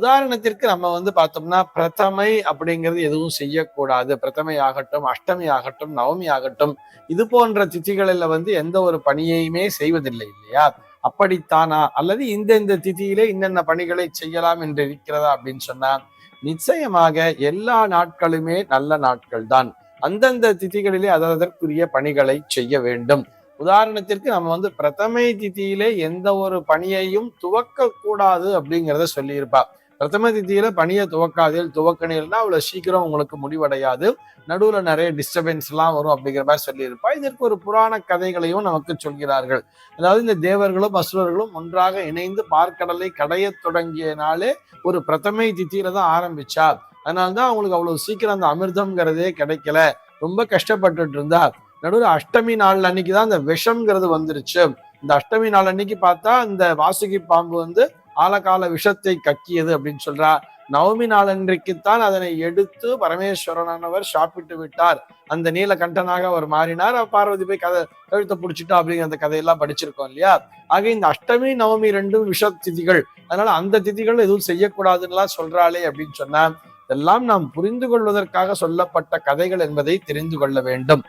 உதாரணத்திற்கு நம்ம வந்து பார்த்தோம்னா பிரதமை அப்படிங்கிறது எதுவும் செய்யக்கூடாது. பிரதமை ஆகட்டும் அஷ்டமி ஆகட்டும் நவமி ஆகட்டும் இது போன்ற திதிகளில் வந்து எந்த ஒரு பணியையுமே செய்வதில்லை இல்லையா? அப்படித்தானா? அல்லது இந்த இந்த திதியிலே இன்னென்ன பணிகளை செய்யலாம் என்று இருக்கிறதா அப்படின்னு சொன்னா நிச்சயமாக எல்லா நாட்களுமே நல்ல நாட்கள் தான். அந்தந்த திதிகளிலே அதற்குரிய பணிகளை செய்ய வேண்டும். உதாரணத்திற்கு நம்ம வந்து பிரதமை திதியிலே எந்த ஒரு பணியையும் துவக்க கூடாது அப்படிங்கிறத சொல்லியிருப்பா. பிரதம திதியில பணியை துவக்காதில் துவக்கணில்னா அவ்வளவு சீக்கிரம் உங்களுக்கு முடிவடையாது. நடுவுல நிறைய டிஸ்டர்பன்ஸ் எல்லாம் வரும் அப்படிங்கிற மாதிரி சொல்லியிருப்பா இதற்கு ஒரு புராண கதைகளையும் நமக்கு சொல்கிறார்கள். அதாவது இந்த தேவர்களும் அசுரர்களும் ஒன்றாக இணைந்து பார்க்கடலை கடைய தொடங்கிய நாளே ஒரு பிரதமை திதியில தான் ஆரம்பிச்சா அதனால்தான் அவங்களுக்கு அவ்வளவு சீக்கிரம் அந்த அமிர்தம்ங்கிறதே கிடைக்கல. ரொம்ப கஷ்டப்பட்டுட்டு இருந்தா நடுவில் அஷ்டமி நாள் அன்னைக்கு தான் இந்த விஷம்ங்கிறது வந்துருச்சு. இந்த அஷ்டமி நாள் அன்னைக்கு பார்த்தா இந்த வாசுகி பாம்பு வந்து ஆலகால விஷத்தை கக்கியது அப்படின்னு சொல்றா. நவமி நாளன்றைக்குத்தான் அதனை எடுத்து பரமேஸ்வரனானவர் சாப்பிட்டு விட்டார். அந்த நீலகண்டனாக அவர் மாறினார். பார்வதி போய் கதை கழுத்தை பிடிச்சிட்டா அப்படிங்கிற அந்த கதையெல்லாம் படிச்சிருக்கோம் இல்லையா? ஆக இந்த அஷ்டமி நவமி ரெண்டும் விஷ திதிகள் அதனால அந்த திதிகள் எதுவும் செய்யக்கூடாதுன்னுலாம் சொல்றாளே அப்படின்னு சொன்னா இதெல்லாம் நாம் புரிந்து கொள்வதற்காக சொல்லப்பட்ட கதைகள் என்பதை தெரிந்து கொள்ள வேண்டும்.